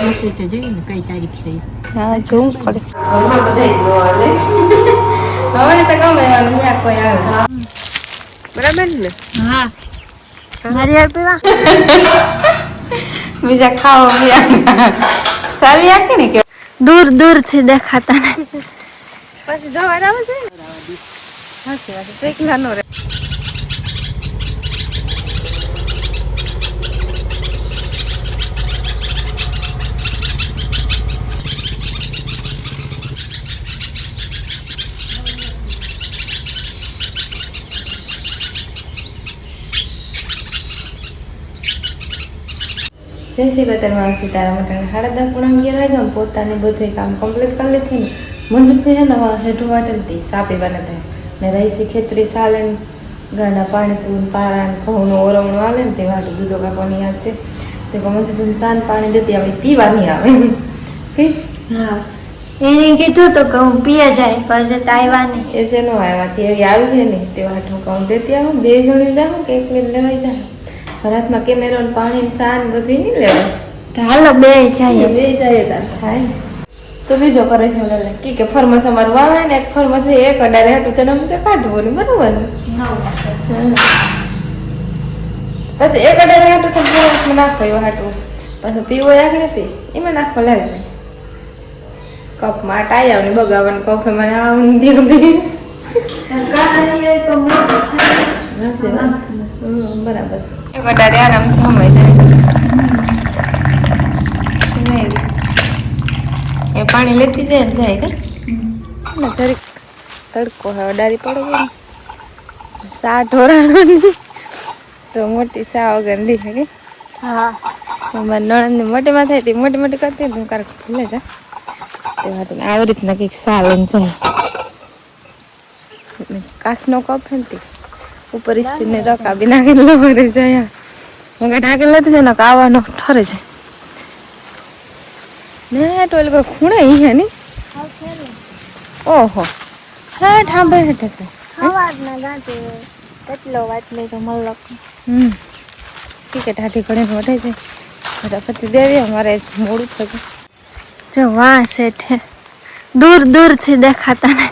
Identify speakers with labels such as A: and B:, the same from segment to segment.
A: Message જોઈએ ને કઈ તારીખ છે ઈ.
B: હા જોવું પડે
C: હવે તો ગમે એવાનું કોઈ આવે બરાબર ને
B: હા મારી પીવા
C: બીજા પીવા સારી આખી ને કે
B: દૂર દૂરથી દેખાતા ને
C: પછી જવા આવે છે હાચી વાત એકલા નો રે જય શ્રી કતરમાં સીતારામ અટાણે. સાડા દસ પૂણા અગિયાર વાગ્યા પોતાને બધે કામ કમ્પ્લીટ કરી લીધું ને મંજુ ભાઈ ને હેઠું માટે ને તી સાપી બને થાય ને રહીસી ખેતરી સાલે ને ગાંડા પાણી તું પારા ઘઉંનું ઓરવણું આલે ને તે વાટું દૂધો કાપવાની આવશે તે મંજુ ભાઈ સાન પાણી દેતી આવી પીવાની આવે. કે?
B: હા. એને કીધું તો કે હું પીએ જાય પછી તો આવ્યા નહીં.
C: એ જેનો નો આવ્યા તે આવી આવી છે ને તે વાટું કહું દેતી આવું બે જણી જાઉં કે એકલી લેવાઈ જાય. રાતમાં કેમેરો ને પાણી સાન બધું નહીં લેવું.
B: તો હાલો બે જઈએ
C: બે જાય તાર થાય. તો બીજો કરે છે લે. કી કે ફર્મસ અમારું વાવે ને એક ફરમાસ એક અડારે હતું તેને અમુક કાઢવું ને બરોબર ને? પછી એક અડારે હતું તો ફરમાસમાં નાખો એવું હાટું. પછી પીવો આગળ હતી એમાં નાખવા લાગશે કપમાં ટાયા ને બગાવવાનું કપ મને આવું. હમ, બરાબર. અડારે આરામથી હમાઈ જાય એ પાણી લેતી જાય ને જાય કે? ને જરીક તડકો હવે ડારી પડે ને. સા ઢોરાણું તો મોટી સા વગર દી કે?
B: હા.
C: મારી નણંદની મોટીમાં થાય તે મોટી મોટી કરતી હું કારક ભૂલે જા. તે વાત આવી રીતના કંઈક સા લઈને જાય. કાસનો કપ હતી ઉપર સ્ટીલને રકાબી નાખીને લવરે જાય. મગર ઢાકેલ નથી ને કાવાનો ઠરે છે. ને ટોલ કરો ખૂણે અહીંયા ની ઓહો. હા ઠાંભે હેઠે છે.
B: અવાજના ગાંઠે કેટલો વાત લઈ તો મલક.
C: હમ. છે ટાઢી ઘણી મોટે છે. ફટાફટ દેવી અમારે મોડું થયું
B: જો વાહ છે દૂર દૂરથી દેખાતા ને.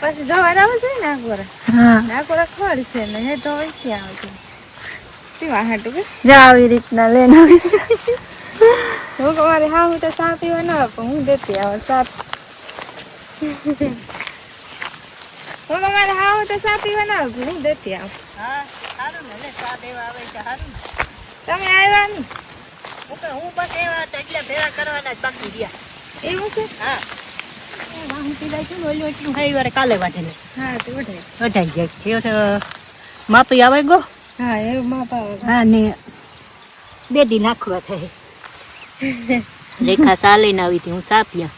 C: પછી જવા આવે ને આકોરા
B: હા.
C: આકોરા ખોડ છે ને હેઠો વૈસી આવે છે. પીવા હાટું કે?
B: જો આવી રીતના લઈને આવી
C: હું તમારે મારે હા હું તો ચા પીવા ના પણ હું દેતી આવો ચા. હું તમારે મારે હા હું તો ચા પીવા ના હું દેતી આવું.
A: હા સારું ને લે ચા દેવા આવે છે સારું ને.
C: તમે આવ્યા ને?
A: હું કે હું બસ એવા એટલે ભેળા કરવાના જ બાકી ગયા
C: એવું છે?
A: હા. કાલે વાંચે ને
C: હા તે વઢાય
A: વઢાઈ જાય માપી આવે ગો.
C: હા એવું માપ પાવે
A: હા ને બે દી નાખવા થાય. રેખા લઈને આવી હતી હું ચા પીયા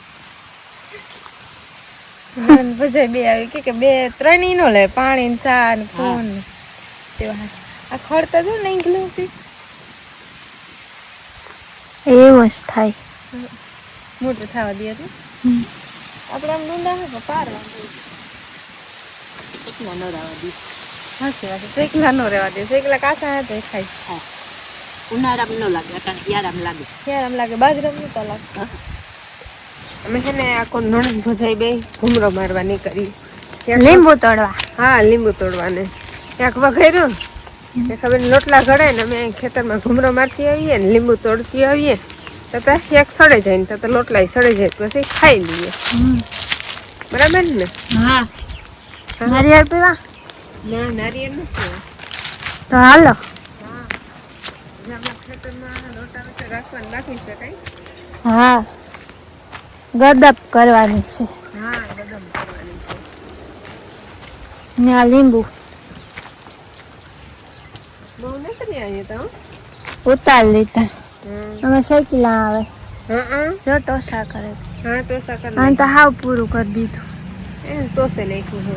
C: બધા બે આવી. કે કે બે ત્રણ લે પાણી ને ચા ને ફોન આ ખડતા જો નહીં ગયું
B: એવું જ થાય.
C: મોટું થવા દે તો. આપણે આમ ડુંડા પારવા
A: એકલા ન દી
C: વાત એકલા નો રહેવા દે એકલા કાચા હાથે ખાય
A: હા. ઉનાળામાં ન લાગે અટાણે યારામ લાગે.
C: યાર લાગે બાજરા નહીં તો લાગે. અમે છે ને આખો નણંદ ભજાઈ બે ઘૂમરો મારવા નીકળી.
B: લીંબુ તોડવા.
C: હા લીંબુ તોડવાને. ક્યાંક વઘેર્યું કે ખબર લોટલા ઘડે ને અમે ખેતરમાં ઘૂમરો મારતી આવીએ ને લીંબુ તોડતી આવીએ. તો ક્યાંક એક સડે જાય ને તો લોટલા સડે જાય તો પછી ખાઈ લઈએ. બરાબર ને?
B: હા. નારિયેળ પીવા?
C: ના નારિયેળ નથી.
B: તો હાલો. હા. ગદપ કરવાની છે.
C: હા બદામ કરવાની છે.
B: ને આ લીંબુ.
C: બહુ નથી આવીએ તો
B: ઉતાર લીધા. અમે સાયકલા આવે.
C: હા હા.
B: જો ટોસા કરે.
C: હા ટોસા કરે
B: અને તો હાવ પૂરું કરી દીધું.
C: એ ટોસે નાખ્યું છે.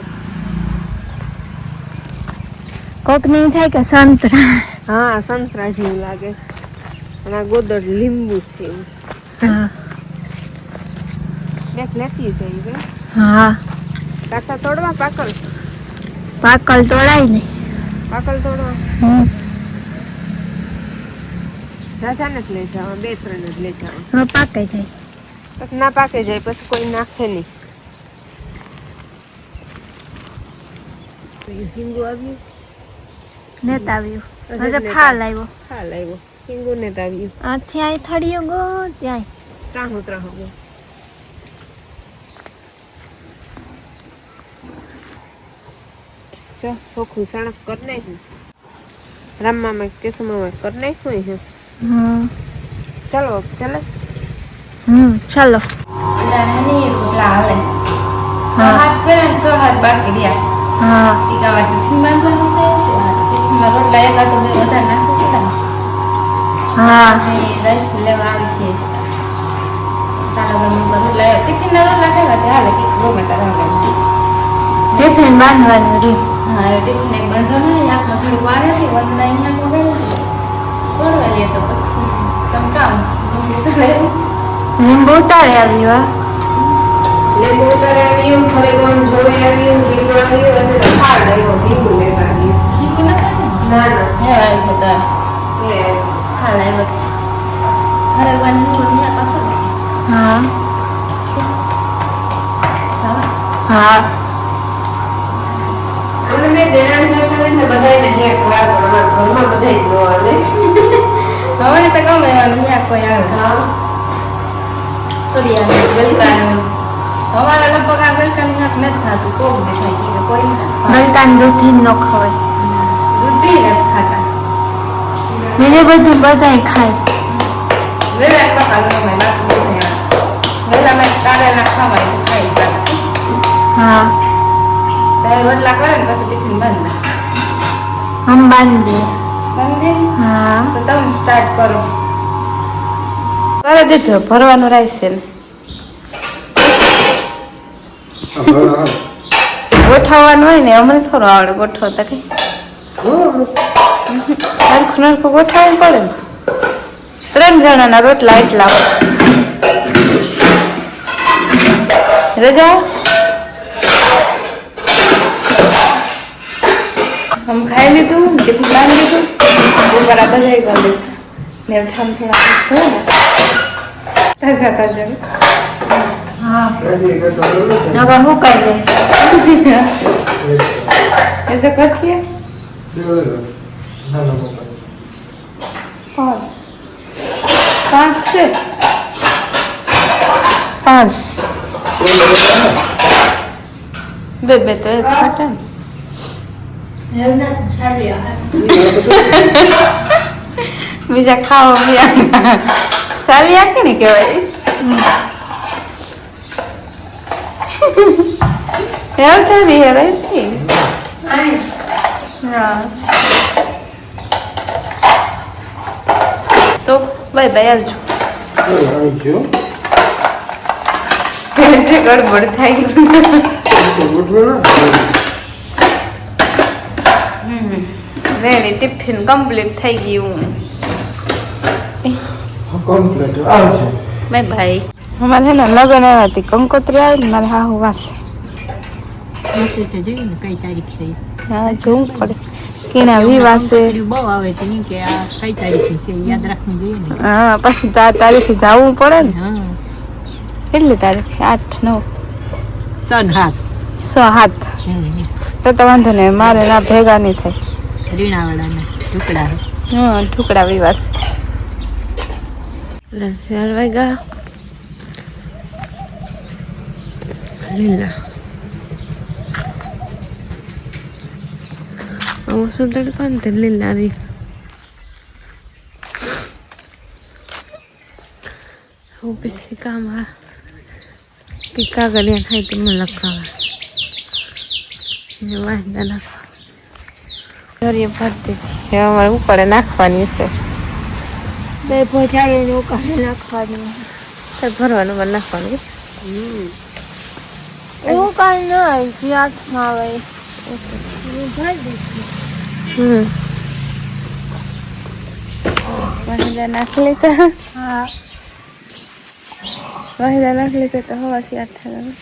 B: કોક નહીં થાય કે સંતરા.
C: હા સંતરા જેવું લાગે. અને આ ગોદડ લીંબુ છે
B: હા.
C: બેક લેતી જઈ બે
B: હા.
C: કાસા તોડવા પાકલ?
B: પાકલ તોડાય ને.
C: પાકલ તોડવા?
B: હમ.
C: જાજા નથી લઈ જવા બે ત્રણ જ લઈ જવા.
B: હા પાકે જાય.
C: પછી ના પાકે જાય પછી કોઈ નાખે નહીં. હિન્દુ આવ્યું?
B: નેત આવ્યું
C: હજે નેત
B: ફાલ આવ્યો.
C: હાલ આવ્યો. હિંગુ ને તો આવ્યું
B: આથી આઈ થળિયો ગો ત્યાં
C: ત્રાહું ત્રાહું ગયું જો સોખું સણક કરી નાખ્યું. રામમાં કેસમાં કર નાખ્યું છે
B: હમ.
C: ચાલો ચાલે?
B: હમ ચાલો.
C: અડાની રોટલા હાલે. સો
B: હા.
C: હાથ કરે ને સો હાથ બાકી રહ્યા.
B: હા.
C: ટિફિન બાંધવાનું છે? ટિફિનમાં રોટલા એકા તો બે વધારે નાખવું પડે ને.
B: હા.
C: અને લેવા આવી છે. તારા ઘરમાં રોટલા ટિફિનના રોટલા થાય કે હાલે? ગમે તારા
B: ટિફિન બાંધવાનું રહ્યું.
C: હા ટિફિન એક બંધો નહીં આપણે થોડીક વાર હતી વંદના એમના મગાવી છોડવા લઈએ તો પછી તમે કામ
B: લીંબુ ઉતારે આવ્યું
C: લીંબુ ઉતારે આવ્યું આવ્યું લીંબુ આવ્યું એટલે આવ્યો લીંબુ ના ના આવી હતા એ ખાલ આવ્યો ફરેગોન લીંબુ ત્યાં પાછો
B: હા. હા
C: અને મેં દેરાણી જેઠાણીને બધાયને હેક વાર ઘરમાં બધાય જ નો આવે હવે. તો ગમે એવાનું ત્યાં કોઈ આવે હા તોરિયા ગલકાનું અમારા લગભગ આ ગલકાનું શાક નથી થતું કોક દેખાય કે કોઈ
B: ગલકાન દૂધી નો ખવાય
C: નથી ખાતા.
B: બધું બધાય ખાય.
C: વેલા ખાતા વેલા મેં કારેલા ખાવાય ખાઈ
B: હા.
C: તો રોટલા કરે ને પછી ટિફિન બંધ.
B: હમ બાંધી
C: સમજે
B: હા.
C: તો તમે સ્ટાર્ટ કરો. કરી દીધો ભરવાનું રહેશે ને. ગોઠવવાનું હોય ને અમને થોડું આવડે ગોઠવતા કઈ. નરખું નરખું ગોઠવવું પડે. ત્રણ જણાના રોટલા એટલા રજા? આમ ખાઈ લીધું ડીપું બાંધી લીધું? બપોરા બધાઈ કરી ને ને ઠમસણા તાજા તાજા.
B: હા. નગર હું કરી
C: એસો કઠિયા પાંચ પાંચ છે પાંચ બે બે તો એક ને બીજા ખાવા બીજા સારી આકે ને કહેવાય એવું થતી હે રહીશી હા તો ભાઈ ભાઈ આવજો. જે ગડબડ થાય. રેડી ટિફિન કમ્પ્લીટ થઈ ગયું. બાય ભાઈ અમારે ને લગ્ન આવ્યા હતી કંકોત્રી આવી મારે
A: હા હું વાસે કઈ તારીખ છે
C: હા, જોવું પડે. કેના વિવાસે
A: બહુ
C: હા, પછી તો તારીખે જવું પડે ને. કેટલી તારીખે? આઠ, નવ.
A: સન હાથ
C: સો હાથ તો તો વાંધો નહીં, મારે ના ભેગા નહીં થાય.
A: રીણાવાળાના ટુકડા
C: હા ટુકડા વિવાસ આવો આવું આ કે કાગળિયા થાય તો મને લખાવા એ વાંધા નાખવા દરિયે ભરતી હવે અમારે ઉપાડે નાખવાની છે
B: બે ભજાડી ઉકાળે નાખવાની
C: તો ભરવાનું પણ નાખવાનું
B: એવું ના નહીં જે હાથમાં આવે એ ભરી દઈશું
C: હમ વાહિદા નાખી લેતા
B: હા
C: વાહિદા નાખી લેતા તો હવાસી આઠ થયા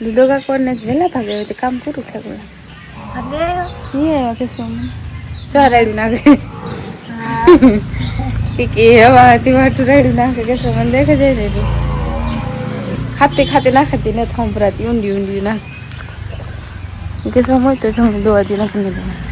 C: દૂધો કાકોર ને વહેલા ભાગે હોય તો કામ પૂરું થાય બોલા
B: અને
C: નહીં આવ્યા કે શું જો રેડી નાખે
B: હા
C: કે કે હવા હતી વાટું રેડું નાખે કે શું મને દેખે જાય ને એટલું. ખાતે ખાતે નાખતી નથી સંભળાતી ઊંડી ઊંડી